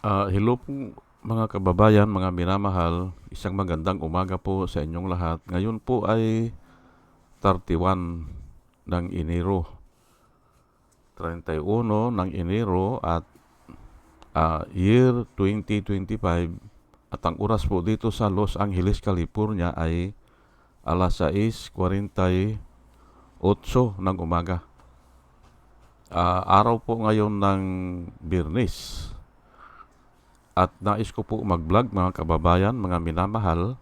Ah, hello po mga kababayan, mga minamahal. Isang magandang umaga po sa inyong lahat. Ngayon po ay 31 ng Enero. 31 ng Enero at ah, year 2025 at ang oras po dito sa Los Angeles, California ay alas 6.48 ng umaga. Ah, araw po ngayon ng Birnis. At nais ko po mag-vlog mga kababayan, mga minamahal,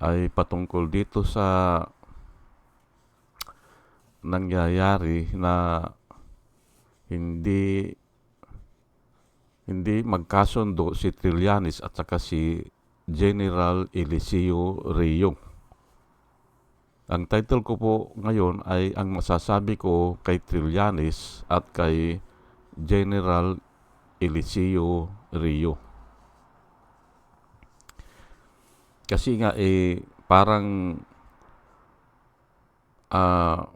ay patungkol dito sa nangyayari na hindi hindi magkasundo si Trillanes at saka si General Eliseo Rio. Ang title ko po ngayon ay ang masasabi ko kay Trillanes at kay General Eliseo Rio. Kasi nga eh parang ah,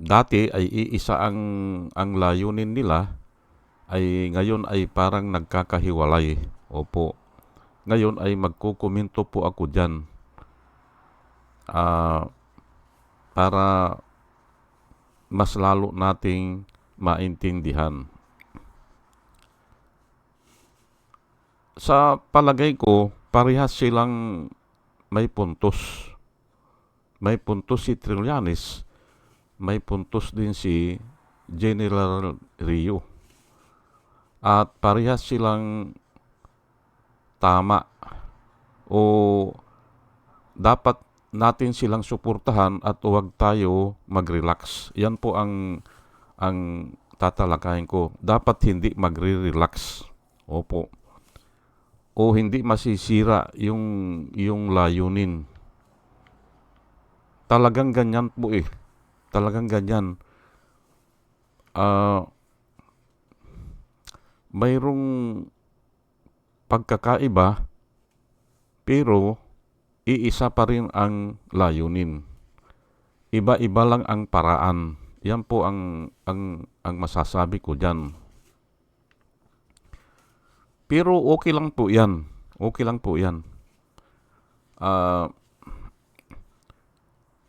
dati ay iisa ang ang layunin nila ay ngayon ay parang nagkakahiwalay. Opo. Ngayon ay magkukomento po ako diyan. Ah, para mas lalo nating maintindihan. Sa palagay ko, parehas silang may puntos. May puntos si Trillanes, may puntos din si General Rio. At parehas silang tama o dapat natin silang suportahan at huwag tayo mag-relax. Yan po ang ang tatalakayin ko. Dapat hindi magre-relax. Opo o hindi masisira yung yung layunin. Talagang ganyan po eh. Talagang ganyan. Ah mayroong pagkakaiba pero iisa pa rin ang layunin. Iba-iba lang ang paraan. Yan po ang ang ang masasabi ko diyan. Pero okay lang po yan. Okay lang po yan. Ah,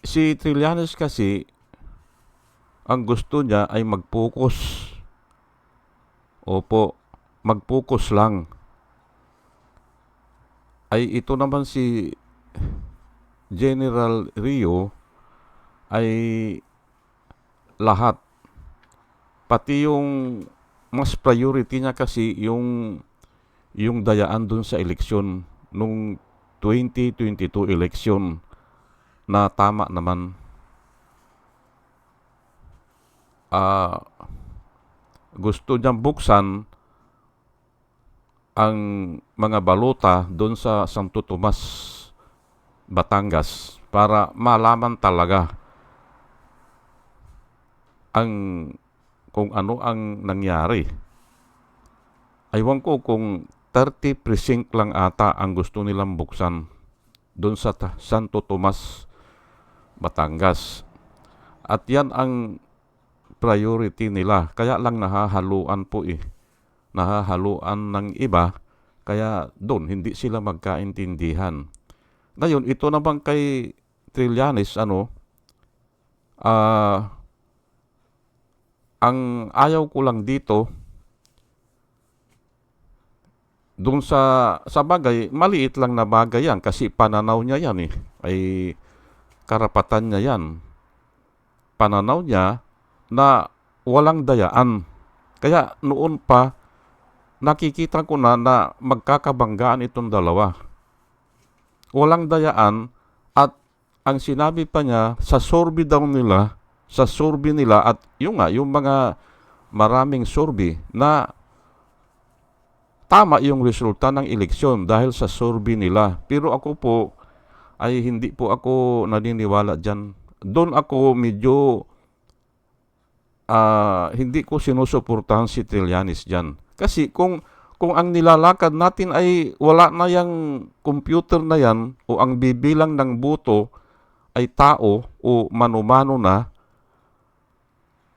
si Trillanes kasi, ang gusto niya ay mag-focus. Opo, mag-focus lang. Ay ito naman si General Rio ay lahat. Pati yung mas priority niya kasi yung yung dayaan dun sa eleksyon nung 2022 eleksyon na tama naman. Ah gusto niyang buksan ang mga balota doon sa Santo Tomas, Batangas para malaman talaga ang kung ano ang nangyari. Aywan ko kung 30 precinct lang ata ang gusto nilang buksan doon sa Santo Tomas, Batangas. At yan ang priority nila. Kaya lang nahahaluan po eh. Nahahaluan ng iba. Kaya doon, hindi sila magkaintindihan. Ngayon, ito naman kay Trillanes, ano, ah, uh, ang ayaw ko lang dito, doon sa sa bagay, maliit lang na bagay yan kasi pananaw niya yan eh. Ay karapatan niya yan. Pananaw niya na walang dayaan. Kaya noon pa nakikita ko na na magkakabanggaan itong dalawa. Walang dayaan at ang sinabi pa niya sa survey daw nila, sa survey nila at yung nga, yung mga maraming survey na tama yung resulta ng eleksyon dahil sa survey nila. Pero ako po ay hindi po ako naniniwala dyan. Doon ako medyo uh, hindi ko sinusuportahan si Trillanes dyan. Kasi kung kung ang nilalakad natin ay wala na yung computer na yan o ang bibilang ng buto ay tao o manumano na,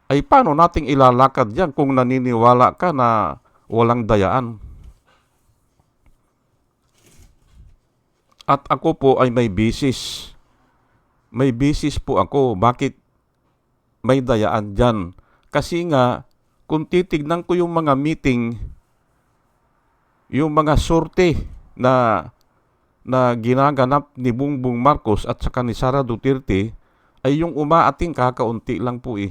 ay paano nating ilalakad yan kung naniniwala ka na walang dayaan? At ako po ay may bisis. May bisis po ako. Bakit may dayaan dyan? Kasi nga, kung titignan ko yung mga meeting, yung mga sorte na na ginaganap ni Bongbong Marcos at saka ni Sara Duterte ay yung umaating kakaunti lang po eh.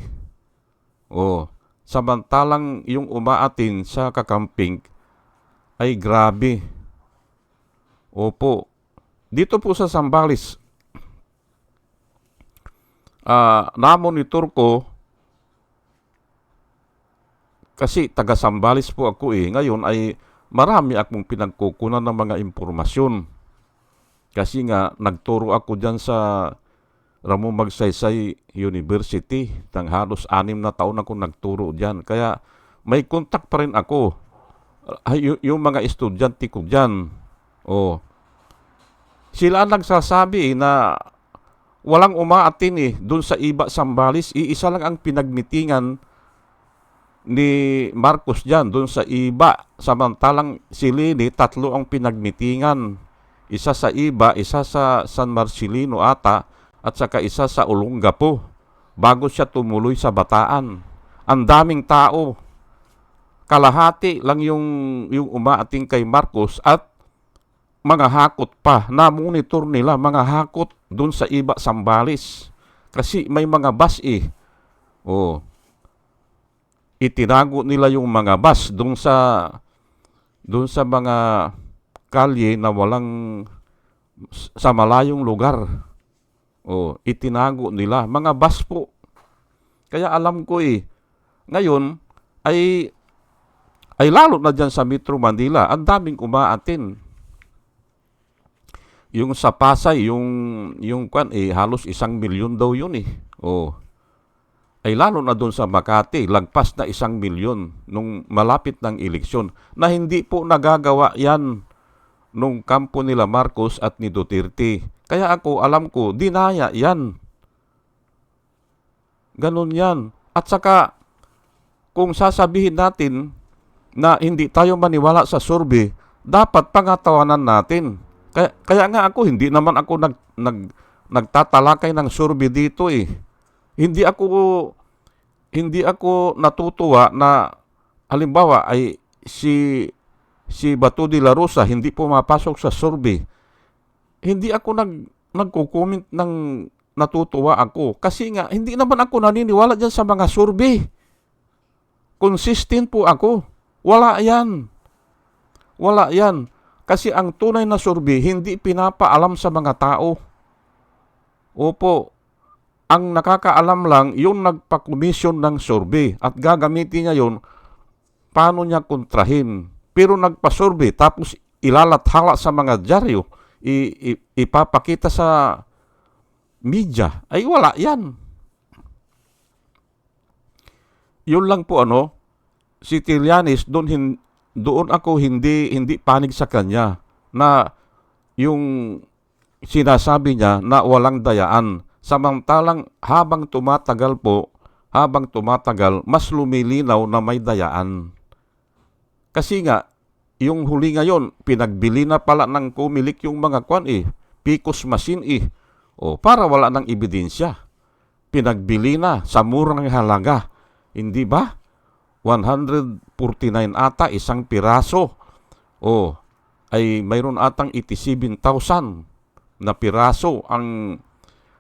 Oh, samantalang yung umaatin sa kakamping ay grabe. Opo. Dito po sa Sambales, ah na-monitor ko kasi taga Sambales po ako eh. Ngayon ay marami akong pinagkukunan ng mga impormasyon. Kasi nga, nagturo ako dyan sa Ramon Magsaysay University. Tang halos anim na taon ako nagturo dyan. Kaya may contact pa rin ako. Ay, y- yung mga estudyante ko dyan. Oh. Sila nagsasabi na walang umaatin eh. Doon sa Iba Sambales, iisa lang ang pinagmitingan ni Marcos dyan, doon sa Iba. Samantalang si Lini, tatlo ang pinagmitingan. Isa sa Iba, isa sa San Marcelino ata, at saka isa sa Olongapo. Bago siya tumuloy sa Bataan. Ang daming tao. Kalahati lang yung, yung umaating kay Marcos at mga hakot pa. Na-monitor nila mga hakot doon sa Iba Sambales. Kasi may mga bus eh. Oh, itinago nila yung mga bus doon sa doon sa mga kalye na walang sa malayong lugar. O, itinago nila. Mga bus po. Kaya alam ko eh, ngayon ay ay lalo na dyan sa Metro Manila, ang daming umaatin. Yung sa Pasay, yung, yung kwan, eh, halos isang milyon daw yun eh. Oh, ay lalo na doon sa Makati, lagpas na isang milyon nung malapit ng eleksyon na hindi po nagagawa yan nung kampo nila Marcos at ni Duterte. Kaya ako, alam ko, dinaya yan. Ganon yan. At saka, kung sasabihin natin na hindi tayo maniwala sa survey, dapat pangatawanan natin. Kaya, kaya nga ako, hindi naman ako nag, nag, nagtatalakay ng survey dito eh. Hindi ako hindi ako natutuwa na halimbawa ay si si Bato de la Rosa hindi pumapasok sa survey. Hindi ako nag nagko-comment ng natutuwa ako kasi nga hindi naman ako naniniwala diyan sa mga survey. Consistent po ako. Wala 'yan. Wala 'yan. Kasi ang tunay na survey hindi pinapaalam sa mga tao. Opo, ang nakakaalam lang yung nagpa-commission ng survey at gagamitin niya yon paano niya kontrahin. Pero nagpa-survey tapos ilalathala sa mga dyaryo, ipapakita sa media, ay wala yan. Yun lang po ano, si Tilianis, doon, doon ako hindi, hindi panig sa kanya na yung sinasabi niya na walang dayaan. Samantalang habang tumatagal po, habang tumatagal, mas lumilinaw na may dayaan. Kasi nga, yung huli ngayon, pinagbili na pala ng kumilik yung mga kwan eh, picos machine eh, o para wala ng ebidensya. Pinagbili na sa murang halaga. Hindi ba? 149 ata isang piraso. O ay mayroon atang 87,000 na piraso ang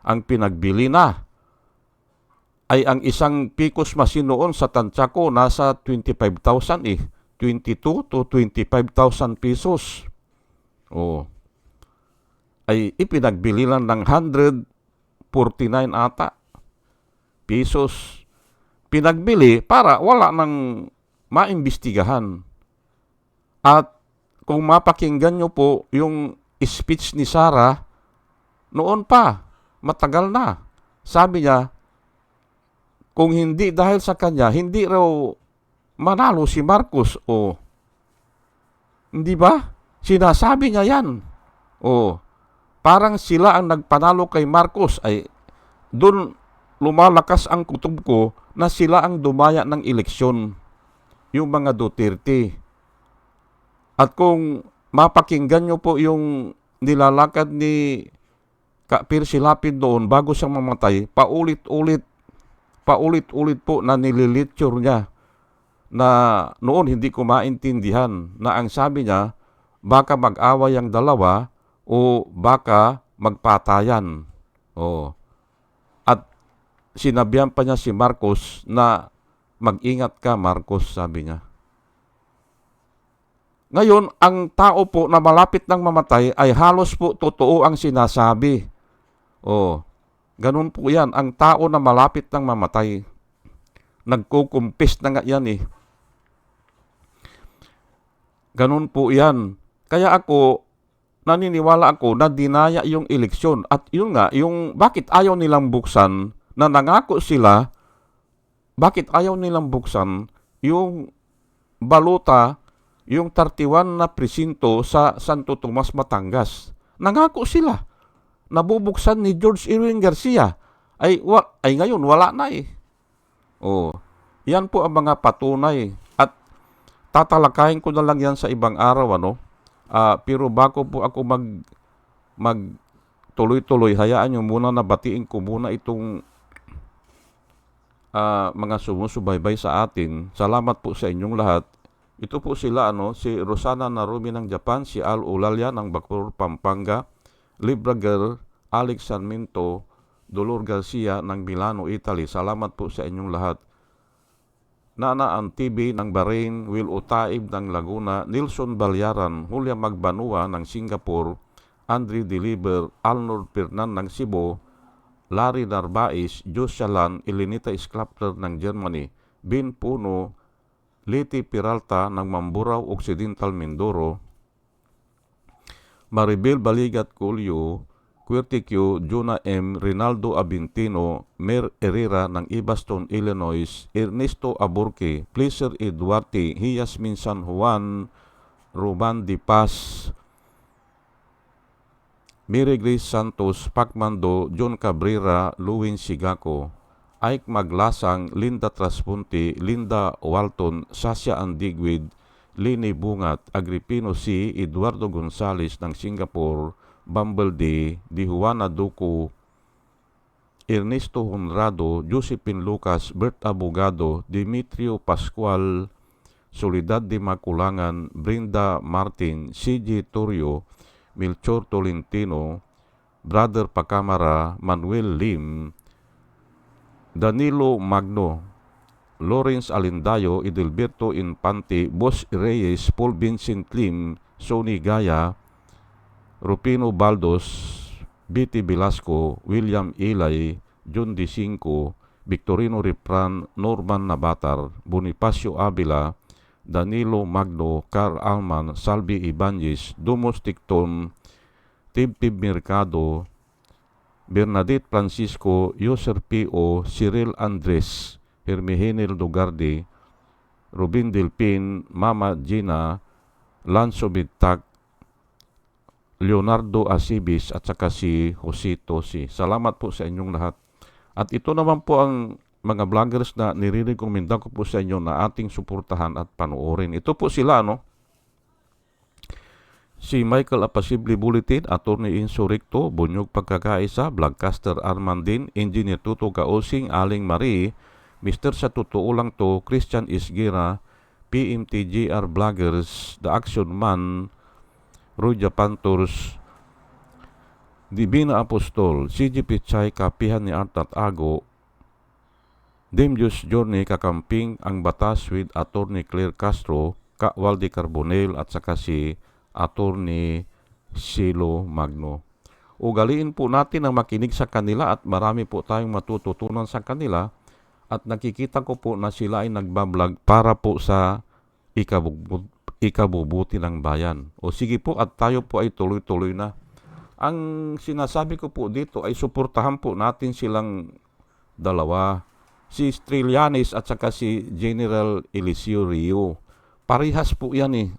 ang pinagbili na ay ang isang picos machine noon sa tansya ko nasa 25,000 eh. 22 to 25,000 pesos. Oh. Ay ipinagbili lang ng 149 ata pesos. Pinagbili para wala nang maimbestigahan. At kung mapakinggan nyo po yung speech ni Sarah, noon pa, matagal na. Sabi niya, kung hindi dahil sa kanya, hindi raw manalo si Marcos o hindi ba? Sinasabi niya yan. O parang sila ang nagpanalo kay Marcos ay doon lumalakas ang kutob ko na sila ang dumaya ng eleksyon. Yung mga Duterte. At kung mapakinggan nyo po yung nilalakad ni Kapir Silapid doon bago siyang mamatay, paulit-ulit, paulit-ulit po na nililitsure niya na noon hindi ko maintindihan na ang sabi niya, baka mag-away ang dalawa o baka magpatayan. Oh. Sinabihan pa niya si Marcos na mag-ingat ka Marcos, sabi niya. Ngayon, ang tao po na malapit ng mamatay ay halos po totoo ang sinasabi. Oh, ganun po yan. Ang tao na malapit ng mamatay, nagkukumpis na nga yan eh. Ganun po yan. Kaya ako, naniniwala ako na dinaya yung eleksyon. At yun nga, yung bakit ayaw nilang buksan, na nangako sila, bakit ayaw nilang buksan yung baluta, yung 31 na presinto sa Santo Tomas, Batangas. Nangako sila. Nabubuksan ni George Irwin Garcia. Ay, wa, ay ngayon, wala na eh. Oh, yan po ang mga patunay. At tatalakayin ko na lang yan sa ibang araw, ano? Ah, pero bago po ako mag mag tuloy-tuloy, hayaan nyo muna na batiin ko muna itong ah, mga sumusubaybay sa atin. Salamat po sa inyong lahat. Ito po sila, ano, si Rosana Narumi ng Japan, si Al Ulalya ng Bacoor, Pampanga, Libra Girl, Alex Sarmiento, Dolor Garcia ng Milano, Italy. Salamat po sa inyong lahat. Nana Antibi ng Bahrain, Will Utaib ng Laguna, Nilson Balyaran, Julia Magbanua ng Singapore, Andre Deliver, Alnor Pernan ng Cebu, Larry Narbais, Jos Shalan, Elenita Sklapter ng Germany, Bin Puno, Liti Peralta ng Mamburao Occidental Mindoro, Maribel Baligat Culio, Quirticio, Juna M. Rinaldo Abintino, Mer Herrera ng Ibaston, Illinois, Ernesto Aburque, Pleaser E. Duarte, Hiasmin San Juan, Ruban Di Paz, Mary Grace Santos, Pacmando, John Cabrera, Luwin Sigaco, Ike Maglasang, Linda Traspunti, Linda Walton, Sasha Andigwid, Lini Bungat, Agripino C., Eduardo Gonzales ng Singapore, Bumble D., Di Juana Duco, Ernesto Honrado, Josephine Lucas, Bert Abogado, Dimitrio Pascual, Solidad de Maculangan, Brinda Martin, CJ Torrio, Melchor Tolentino, Brother Pacamara, Manuel Lim, Danilo Magno, Lawrence Alindayo, Edelberto Infante, Boss Reyes, Paul Vincent Lim, Sony Gaya, Rupino Baldos, B.T. Velasco, William Ilay, John D. Victorino Ripran, Norman Nabatar, Bonifacio Avila, Danilo Magno, Carl Alman, Salvi Ibanez, Dumos Ticton, Tibtib Mercado, Bernadette Francisco, Yoser P.O., Cyril Andres, Hermihenil Dugarde, Rubin Delpin, Mama Gina, Lanzo Bigtag, Leonardo Asibis at saka si Josito si. Salamat po sa inyong lahat. At ito naman po ang mga vloggers na nire-recommenda ko po sa inyo na ating suportahan at panoorin. Ito po sila, no? Si Michael Apasible Bulletin, Attorney Insurrecto, Bunyog Pagkakaisa, Vlogcaster Armandin, Engineer Tuto Kaosing, Aling Marie, Mr. Sa Totoo Lang To, Christian Isgira, PMTGR Vloggers, The Action Man, Ruja Pantors, Divina Apostol, CG Pichay, Kapihan ni Art Ago, Demjus Journey Kakamping, Ang Batas with Attorney Claire Castro, Ka Waldi Carbonel at saka si Attorney Silo Magno. Ugaliin po natin ang makinig sa kanila at marami po tayong matututunan sa kanila at nakikita ko po na sila ay nagbablog para po sa ikabubuti, ikabubuti ng bayan. O sige po at tayo po ay tuloy-tuloy na. Ang sinasabi ko po dito ay suportahan po natin silang dalawa. Si Strillanes at saka si General Eliseo Rio. Parihas po yan eh.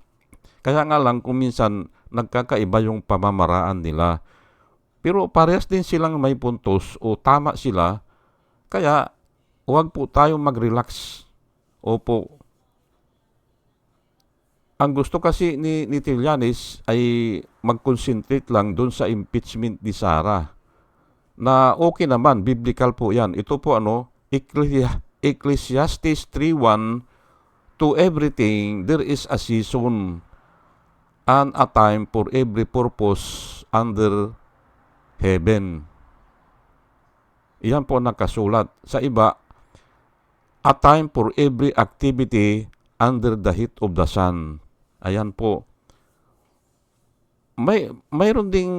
Kaya nga lang kung minsan nagkakaiba yung pamamaraan nila. Pero parehas din silang may puntos o tama sila. Kaya huwag po tayong mag-relax. Opo. ang gusto kasi ni, ni Trillanes ay mag-concentrate lang doon sa impeachment ni Sara. Na okay naman, biblical po yan. Ito po ano, Ecclesiastes 3.1 To everything there is a season and a time for every purpose under heaven. Iyan po nakasulat. Sa iba, a time for every activity under the heat of the sun. Ayan po. May mayroon ding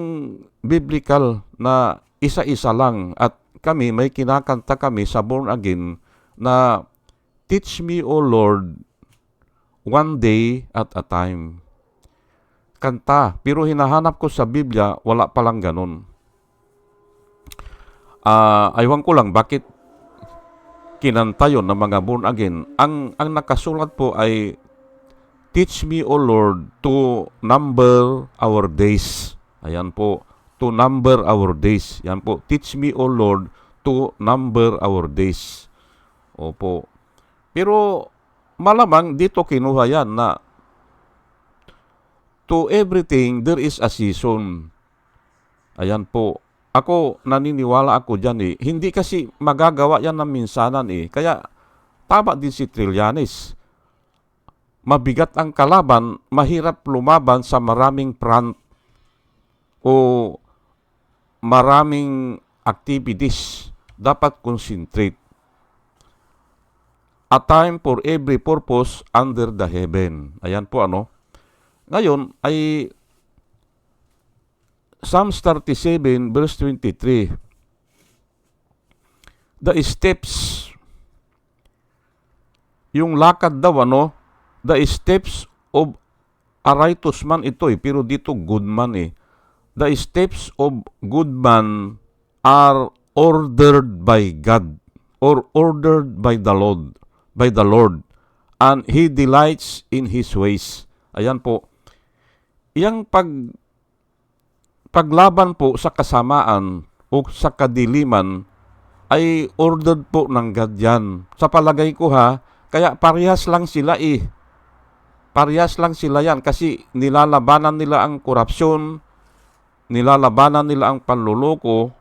biblical na isa-isa lang at kami may kinakanta kami sa born again na Teach me, O Lord, one day at a time. Kanta, pero hinahanap ko sa Biblia, wala palang ganun. Ah, aywan ko lang bakit kinanta yon ng mga born again. Ang ang nakasulat po ay Teach me, O Lord, to number our days. Ayan po, to number our days. Yan po, teach me, O Lord, to number our days. Opo. Pero malamang dito kinuha yan na to everything there is a season. Ayan po. Ako, naniniwala ako dyan eh. Hindi kasi magagawa yan ng minsanan eh. Kaya, tama din si Trillanes. Mabigat ang kalaban, mahirap lumaban sa maraming front o maraming activities. Dapat concentrate. A time for every purpose under the heaven. Ayan po ano. Ngayon ay Psalms 37 verse 23. The steps yung lakad daw ano, the steps of a righteous man ito eh, pero dito good man eh. The steps of good man are ordered by God or ordered by the Lord, by the Lord, and He delights in His ways. Ayan po. Yang pag paglaban po sa kasamaan o sa kadiliman ay ordered po ng God yan. Sa palagay ko ha, kaya parehas lang sila eh. Parehas lang sila yan kasi nilalabanan nila ang korupsyon, nilalabanan nila ang panluloko.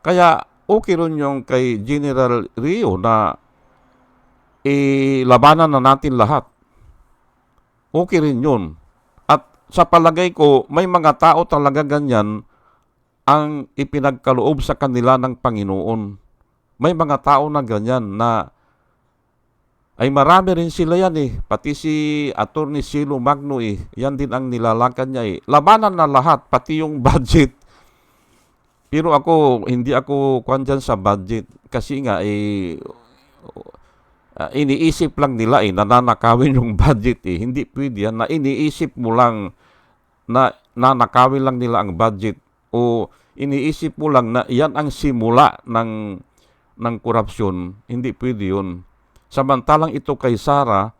Kaya okay rin yung kay General Rio na ilabanan na natin lahat. Okay rin yun. At sa palagay ko, may mga tao talaga ganyan ang ipinagkaloob sa kanila ng Panginoon. May mga tao na ganyan na ay marami rin sila yan eh. Pati si Attorney Silo Magno eh. Yan din ang nilalakad niya eh. Labanan na lahat, pati yung budget. Pero ako, hindi ako kwan dyan sa budget. Kasi nga eh, uh, iniisip lang nila eh, nananakawin yung budget eh. Hindi pwede yan na iniisip mo lang na nanakawin lang nila ang budget o iniisip mo lang na yan ang simula ng ng korupsyon. Hindi pwede yun. Samantalang ito kay Sara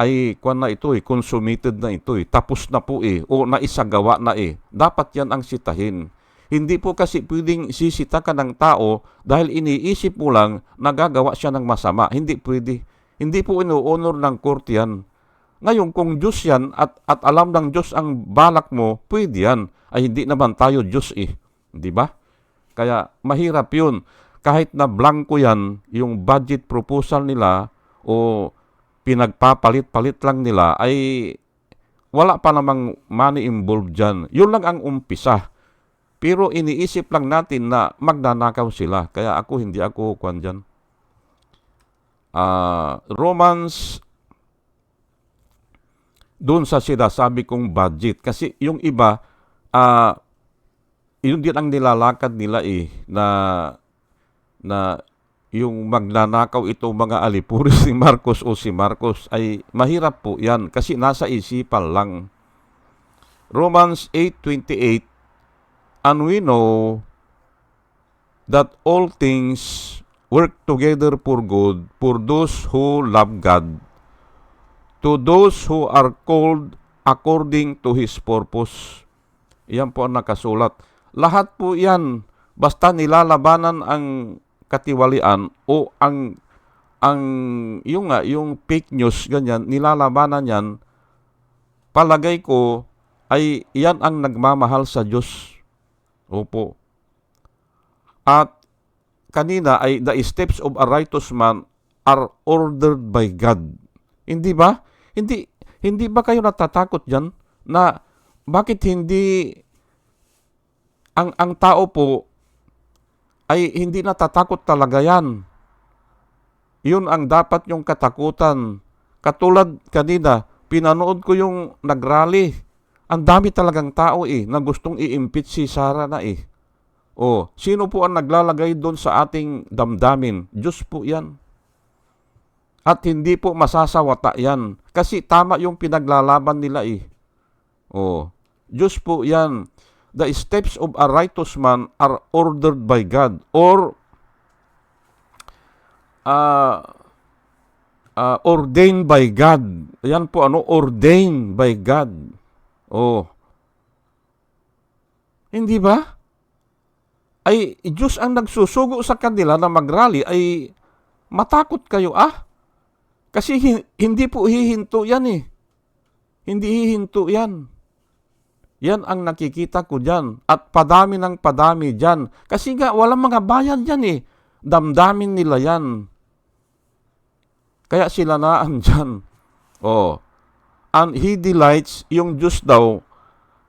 ay kwan na ito eh, consummated na ito eh, tapos na po eh, o naisagawa na eh. Dapat yan ang sitahin. Hindi po kasi pwedeng sisita ka ng tao dahil iniisip mo lang nagagawa siya ng masama. Hindi pwede. Hindi po ino-honor ng court yan. Ngayon, kung Diyos yan at, at alam ng Diyos ang balak mo, pwede yan. Ay hindi naman tayo Diyos eh. Di ba? Kaya mahirap yun. Kahit na blanco yan, yung budget proposal nila o pinagpapalit-palit lang nila ay wala pa namang money involved dyan. Yun lang ang umpisa. Pero iniisip lang natin na magnanakaw sila. Kaya ako, hindi ako kwan dyan. Uh, Romans doon sa sinasabi kong budget. Kasi yung iba, uh, yun din ang nilalakad nila eh, na, na yung magnanakaw itong mga alipuris si Marcos o si Marcos ay mahirap po yan kasi nasa isipan lang. Romans 8.28 And we know that all things work together for good for those who love God to those who are called according to His purpose. Iyan po ang nakasulat. Lahat po yan, basta nilalabanan ang katiwalian o ang ang yung nga yung fake news ganyan nilalabanan yan palagay ko ay yan ang nagmamahal sa Diyos. Opo. At kanina ay the steps of a righteous man are ordered by God. Hindi ba? Hindi hindi ba kayo natatakot diyan na bakit hindi ang ang tao po ay hindi natatakot talaga yan. Yun ang dapat yung katakutan. Katulad kanina, pinanood ko yung nagrally. Ang dami talagang tao eh, na gustong i-impeach si Sara na eh. O, sino po ang naglalagay doon sa ating damdamin? Diyos po yan. At hindi po masasawata yan. Kasi tama yung pinaglalaban nila eh. O, Diyos po yan. The steps of a righteous man are ordered by God. Or, uh, uh, ordained by God. Yan po ano, ordained by God. Oh. Hindi ba? Ay, Diyos ang nagsusugo sa kanila na magrally ay matakot kayo ah. Kasi hi- hindi po hihinto yan eh. Hindi hihinto yan. Yan ang nakikita ko dyan. At padami ng padami dyan. Kasi nga, walang mga bayan dyan eh. Damdamin nila yan. Kaya sila na andyan. Oh. And he delights, yung Diyos daw,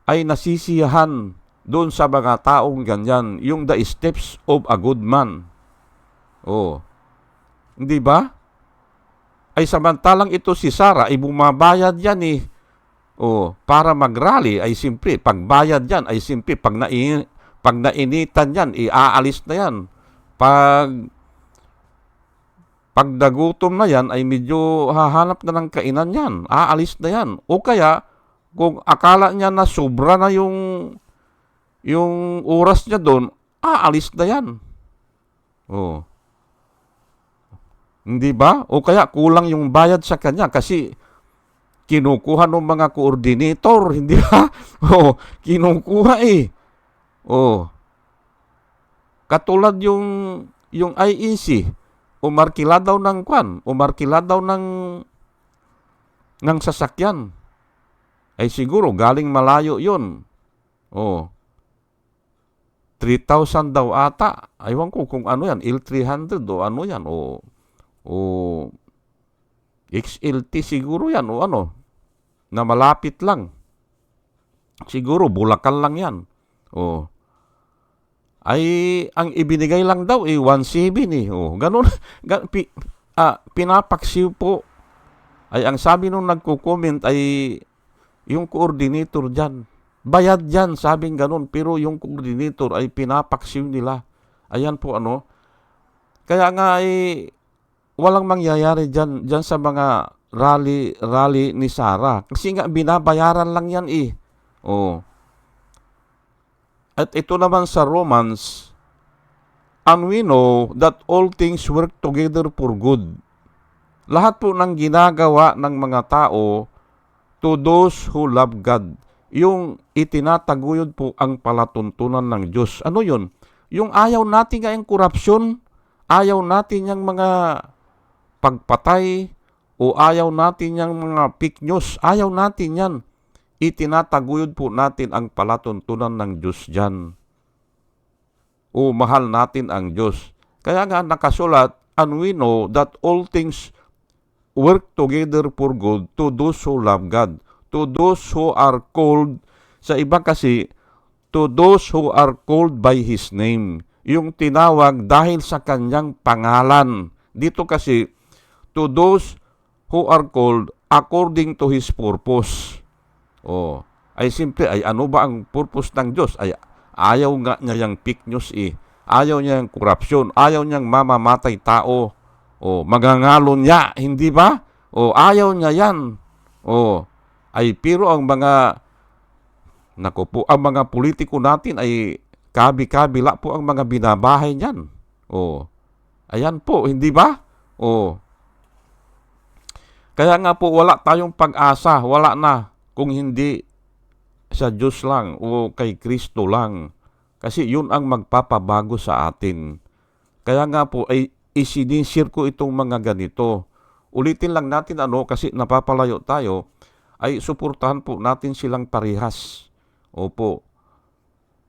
ay nasisiyahan doon sa mga taong ganyan. Yung the steps of a good man. Oh. Hindi ba? Ay samantalang ito si Sarah, ay bumabayad yan eh. Oh, para magrally ay simple, pagbayad yan ay simple, pag, nai, pag nainitan yan, iaalis na yan. Pag pag nagutom na yan, ay medyo hahanap na ng kainan yan. Aalis na yan. O kaya, kung akala niya na sobra na yung yung oras niya doon, aalis na yan. Oh. Hindi ba? O kaya kulang yung bayad sa kanya kasi kinukuha ng mga coordinator, hindi ba? Oh, kinukuha eh. Oh. Katulad yung yung IEC, umarkila daw ng kwan, umarkila daw ng ng sasakyan. Ay siguro galing malayo 'yon. Oh. 3,000 daw ata. Aywan ko kung ano yan, L300 o ano yan, o, o XLT siguro yan, o ano, na malapit lang. Siguro, Bulacan lang yan. O, ay, ang ibinigay lang daw, eh, 1.7 eh. O, ganun, gan, pi, ah, pinapaksiw po. Ay, ang sabi nung nagko-comment ay, yung coordinator dyan, Bayad yan, sabing ganun. Pero yung coordinator ay pinapaksiw nila. Ayan po ano. Kaya nga ay walang mangyayari dyan, dyan sa mga rally, rally ni Sarah. Kasi nga binabayaran lang yan eh. Oh. At ito naman sa Romans, and we know that all things work together for good. Lahat po ng ginagawa ng mga tao to those who love God yung itinataguyod po ang palatuntunan ng Diyos. Ano yun? Yung ayaw natin nga yung korupsyon, ayaw natin yung mga pagpatay, o ayaw natin yung mga fake news, ayaw natin yan. Itinataguyod po natin ang palatuntunan ng Diyos dyan. O mahal natin ang Diyos. Kaya nga nakasulat, and we know that all things work together for good to those who love God to those who are called, sa iba kasi, to those who are called by His name. Yung tinawag dahil sa kanyang pangalan. Dito kasi, to those who are called according to His purpose. Oh, ay simple, ay ano ba ang purpose ng Diyos? Ay ayaw nga niya yung fake news eh. Ayaw niya yung korupsyon. Ayaw niyang mamamatay tao. Oh, magangalo niya, hindi ba? Oh, ayaw niya yan. Oh, ay pero ang mga nako po, ang mga politiko natin ay kabi-kabila po ang mga binabahay niyan. Oh. Ayan po, hindi ba? Oh. Kaya nga po wala tayong pag-asa, wala na kung hindi sa Diyos lang o kay Kristo lang. Kasi yun ang magpapabago sa atin. Kaya nga po ay isinisir ko itong mga ganito. Ulitin lang natin ano kasi napapalayo tayo ay suportahan po natin silang parehas. Opo.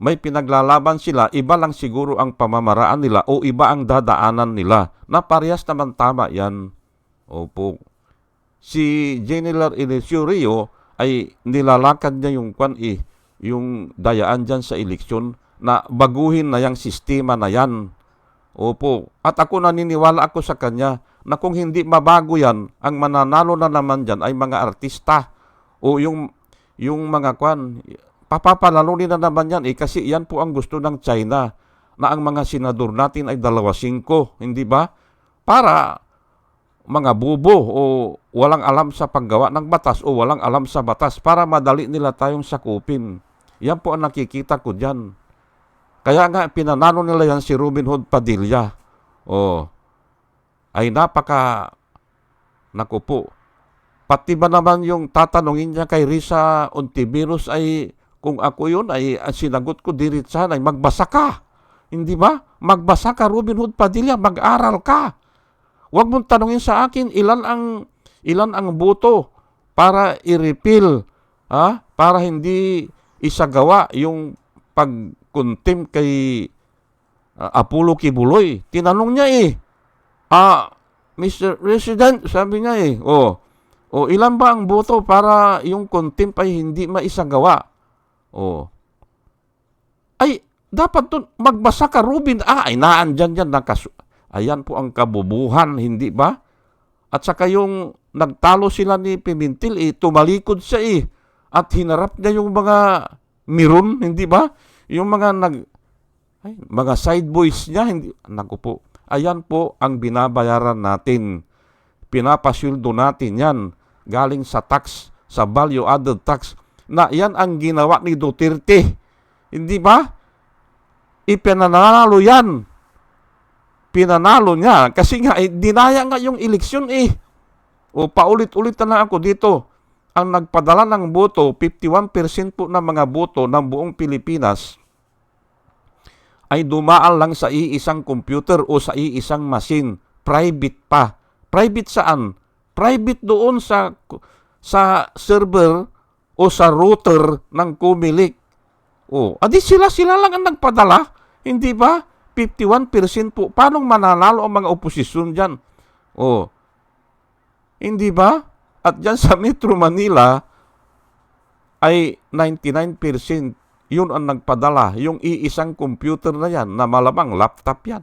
May pinaglalaban sila, iba lang siguro ang pamamaraan nila o iba ang dadaanan nila. Na parehas naman tama yan. Opo. Si General Eliseo Rio ay nilalakad niya yung kwan eh, yung dayaan dyan sa eleksyon na baguhin na yung sistema na yan. Opo. At ako naniniwala ako sa kanya na kung hindi mabago yan, ang mananalo na naman dyan ay mga artista o yung yung mga kwan papapalalunin na naman yan eh kasi yan po ang gusto ng China na ang mga senador natin ay dalawa singko, hindi ba? Para mga bubo o walang alam sa paggawa ng batas o walang alam sa batas para madali nila tayong sakupin. Yan po ang nakikita ko dyan. Kaya nga pinanalo nila yan si Robin Hood Padilla. O, ay napaka, naku po, pati ba naman yung tatanungin niya kay Risa Ontiveros ay kung ako yun ay sinagot ko diritsahan ay magbasa ka. Hindi ba? Magbasa ka Robin Hood Padilla, mag-aral ka. Huwag mong tanungin sa akin ilan ang ilan ang boto para i-repeal, ha? Para hindi isagawa yung pagkuntim kay uh, Apollo Kibuloy. Tinanong niya eh, ah, Mr. President, sabi niya eh, oh, oh, ilan ba ang boto para yung contempt ay hindi maisagawa? Oh. Ay, dapat to magbasa ka, Ruben. Ah, ay naandyan yan. Nakas Ayan po ang kabubuhan, hindi ba? At saka yung nagtalo sila ni Pimentel, eh, tumalikod siya eh. At hinarap niya yung mga miron, hindi ba? Yung mga nag ay, mga side boys niya, hindi, naku po. Ayan po ang binabayaran natin. Pinapasweldo natin yan. Galing sa tax, sa value added tax. Na yan ang ginawa ni Duterte. Hindi ba? Ipinanalo yan. Pinanalo niya. Kasi nga, eh, dinaya nga yung eleksyon eh. O paulit-ulit na lang ako dito. Ang nagpadala ng boto, 51% po ng mga boto ng buong Pilipinas ay dumaan lang sa iisang computer o sa iisang machine. Private pa. Private saan? Private doon sa sa server o sa router ng Kumilik. O, adi sila sila lang ang nagpadala, hindi ba? 51% po. Paano mananalo ang mga oposisyon diyan? O, hindi ba? At diyan sa Metro Manila ay 99% yun ang nagpadala, yung iisang computer na yan, na malamang laptop yan.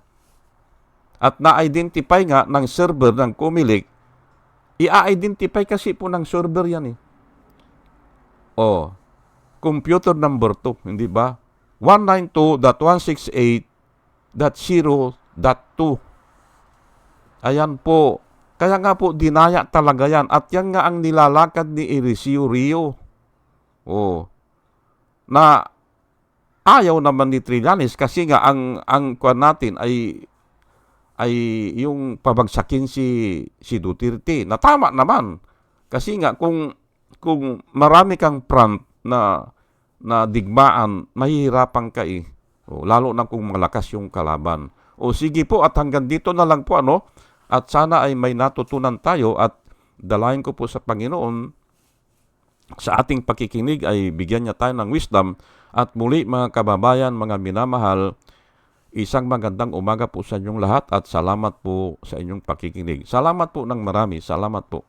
At na-identify nga ng server ng Comelec, i-identify kasi po ng server yan eh. O, computer number 2, hindi ba? 192.168.0.2. Ayan po. Kaya nga po, dinaya talaga yan. At yan nga ang nilalakad ni Eliseo Rio. O, na ayaw naman ni Trillanes kasi nga ang ang kuan natin ay ay yung pabagsakin si si Duterte na tama naman kasi nga kung kung marami kang front na na digmaan mahihirapan ka eh o, lalo na kung malakas yung kalaban o sige po at hanggang dito na lang po ano at sana ay may natutunan tayo at dalayan ko po sa Panginoon sa ating pakikinig ay bigyan niya tayo ng wisdom at muli mga kababayan, mga minamahal, isang magandang umaga po sa inyong lahat at salamat po sa inyong pakikinig. Salamat po ng marami. Salamat po.